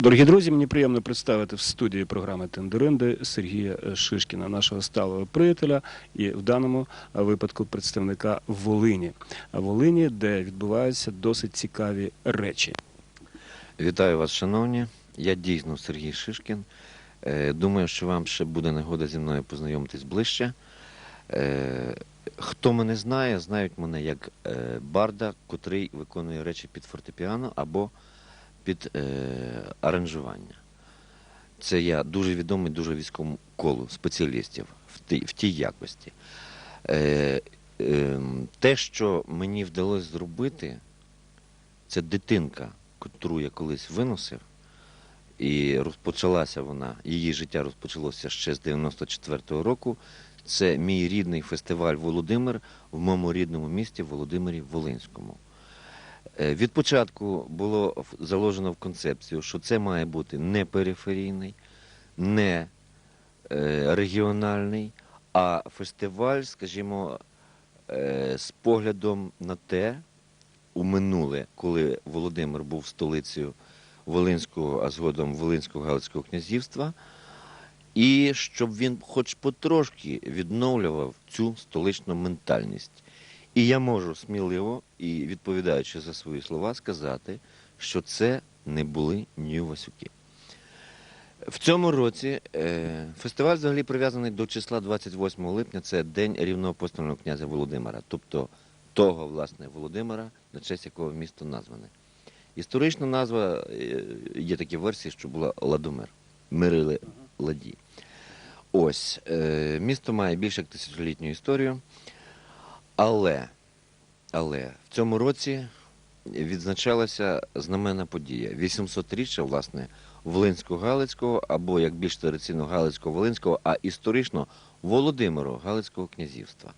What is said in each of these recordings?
Дорогі друзі, мені приємно представити в студії програми Тендеринди Сергія Шишкіна, нашого сталого приятеля, і в даному випадку представника Волині. Волині, де відбуваються досить цікаві речі. Вітаю вас, шановні. Я дійсно Сергій Шишкін. Е, Думаю, що вам ще буде нагода зі мною познайомитись ближче. Е, Хто мене знає, знають мене як е, барда, котрий виконує речі під фортепіано або під е, аранжування. Це я дуже відомий дуже військовому колу спеціалістів в тій, в тій якості. Е, е, те, що мені вдалося зробити, це дитинка, котру я колись виносив, і розпочалася вона, її життя розпочалося ще з 94-го року. Це мій рідний фестиваль Володимир в моєму рідному місті Володимирі Волинському. Е, Від початку було заложено в концепцію, що це має бути не периферійний, не е, регіональний, а фестиваль, скажімо, е, з поглядом на те, у минуле, коли Володимир був столицею Волинського, а згодом Волинського Галицького князівства, і щоб він хоч потрошки відновлював цю столичну ментальність. І я можу сміливо і відповідаючи за свої слова, сказати, що це не були Нью-Васюки. В цьому році е, фестиваль взагалі прив'язаний до числа 28 липня, це День рівноапостольного князя Володимира, тобто того, власне, Володимира, на честь якого місто назване. Історична назва е, є такі версії, що була Ладомир. Мирили ладі. Ось, е, місто має більше як тисячолітню історію, але, але в цьому році відзначалася знаменна подія. 800-річчя, власне, Волинсько-Галицького, або як більш традиційно Галицько-Волинського, а історично Володимиру Галицького князівства.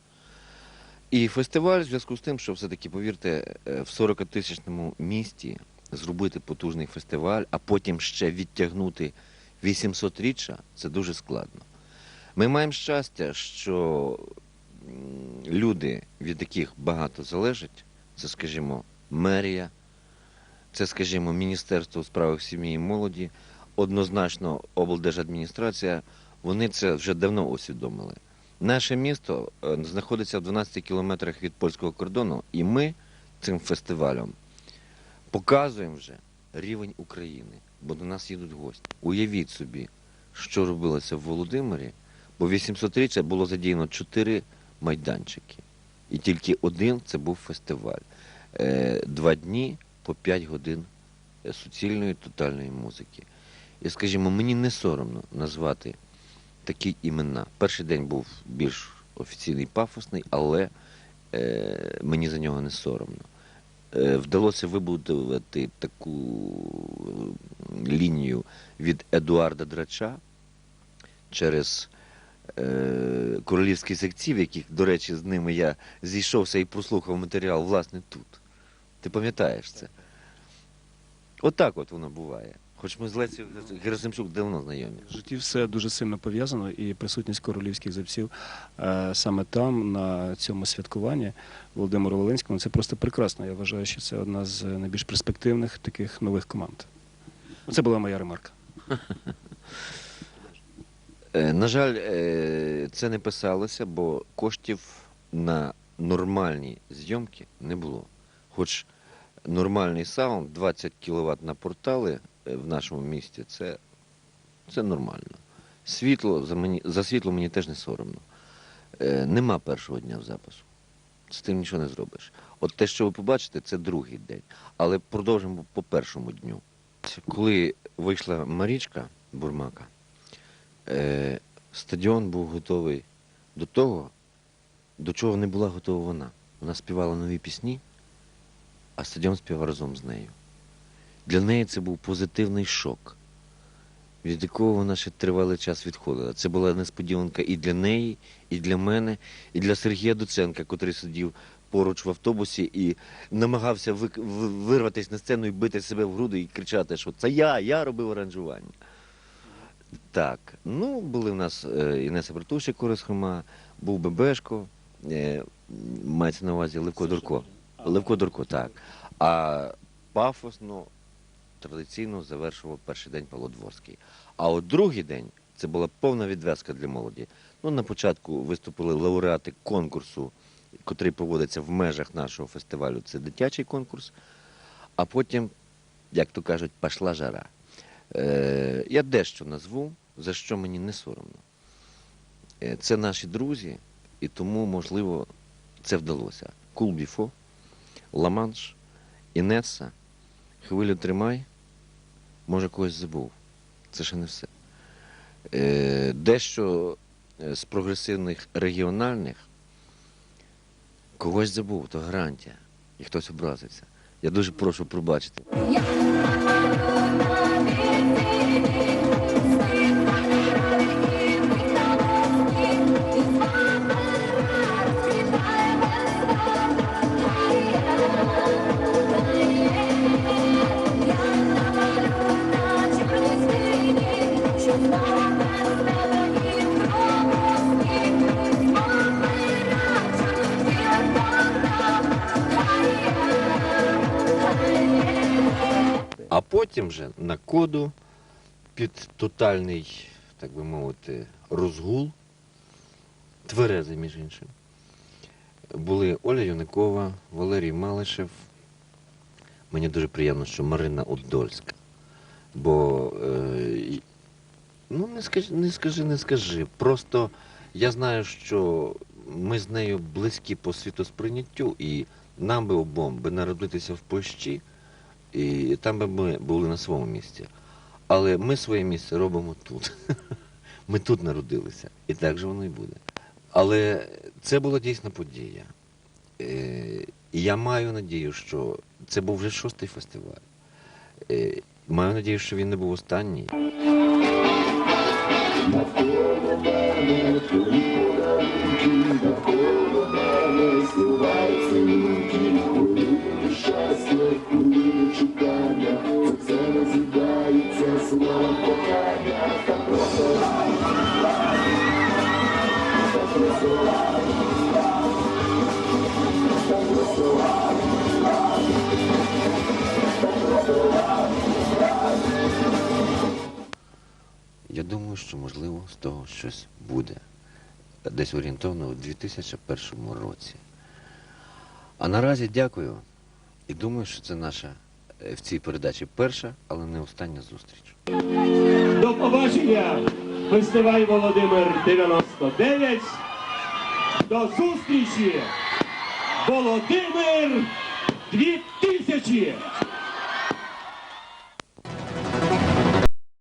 І фестиваль в зв'язку з тим, що все-таки, повірте, е, в 40-тисячному місті зробити потужний фестиваль, а потім ще відтягнути 800-річчя, це дуже складно. Ми маємо щастя, що люди, від яких багато залежить, це, скажімо, мерія, це, скажімо, Міністерство у справах сім'ї і молоді, однозначно облдержадміністрація, вони це вже давно усвідомили. Наше місто е, знаходиться в 12 кілометрах від польського кордону, і ми цим фестивалем показуємо вже рівень України, бо до нас їдуть гості. Уявіть собі, що робилося в Володимирі, бо 800-річчя було задіяно 4 майданчики. І тільки один це був фестиваль. Е, Два дні по 5 годин е, суцільної тотальної музики. І скажімо, мені не соромно назвати такі імена. Перший день був більш офіційний, пафосний, але е, мені за нього не соромно. Е, вдалося вибудувати таку е, лінію від Едуарда Драча через е, королівські секції, в яких, до речі, з ними я зійшовся і прослухав матеріал, власне, тут. Ти пам'ятаєш це? Отак от воно буває. Хоч ми з Лесією Герасимчук давно знайомі. В житті все дуже сильно пов'язано, і присутність королівських запців е, саме там, на цьому святкуванні Володимиру Волинському, це просто прекрасно. Я вважаю, що це одна з найбільш перспективних таких нових команд. Це була моя ремарка. Е, На жаль, е, це не писалося, бо коштів на нормальні зйомки не було. Хоч нормальний саунд, 20 кВт на портали е, в нашому місті, це, це нормально. Світло, за, мені, за світло мені теж не соромно. Нема першого дня в запису. З тим нічого не зробиш. От те, що ви побачите, це другий день. Але продовжимо по першому дню. Коли вийшла Марічка Бурмака, е, стадіон був готовий до того, до чого не була готова вона. Вона співала нові пісні, а стадіон співав разом з нею. Для неї це був позитивний шок, від якого вона ще тривалий час відходила. Це була несподіванка і для неї, і для мене, і для Сергія Дуценка, котрий сидів поруч в автобусі і намагався вирватися на сцену і бити себе в груди і кричати, що це я, я робив аранжування. Так, ну були в нас е, Інеса Братушик, Корис Хома, був Бебешко, е, мається на увазі Левко Дурко. Левко Дурко, так. А пафосно традиційно завершував перший день Павло Дворський. А от другий день це була повна відв'язка для молоді. Ну, на початку виступили лауреати конкурсу, котрий проводиться в межах нашого фестивалю. Це дитячий конкурс. А потім, як то кажуть, пішла жара. Е, я дещо назву, за що мені не соромно. Е, це наші друзі, і тому, можливо, це вдалося. Кулбіфо, Ла-Манш, Інеса, Хвилю тримай, може когось забув. Це ще не все. Е, дещо з прогресивних регіональних когось забув, то гарантія. І хтось образився. Я дуже прошу пробачити. Потім вже на коду під тотальний, так би мовити, розгул, тверезий, між іншим, були Оля Юникова, Валерій Малишев. Мені дуже приємно, що Марина Удольська. Бо е, ну не скажи, не скажи, не скажи. Просто я знаю, що ми з нею близькі по світосприйняттю, і нам би обом би народитися в Польщі, і там би ми були на своєму місці. Але ми своє місце робимо тут. Ми тут народилися. І так же воно і буде. Але це була дійсна подія. Е, я маю надію, що це був вже шостий фестиваль. Е, Маю надію, що він не був останній. Я думаю, що можливо з того щось буде. Десь орієнтовно у 2001 році. А наразі дякую і думаю, що це наша в цій передачі перша, але не остання зустріч. До побачення! Фестиваль Володимир 99. До зустрічі! Володимир 2000!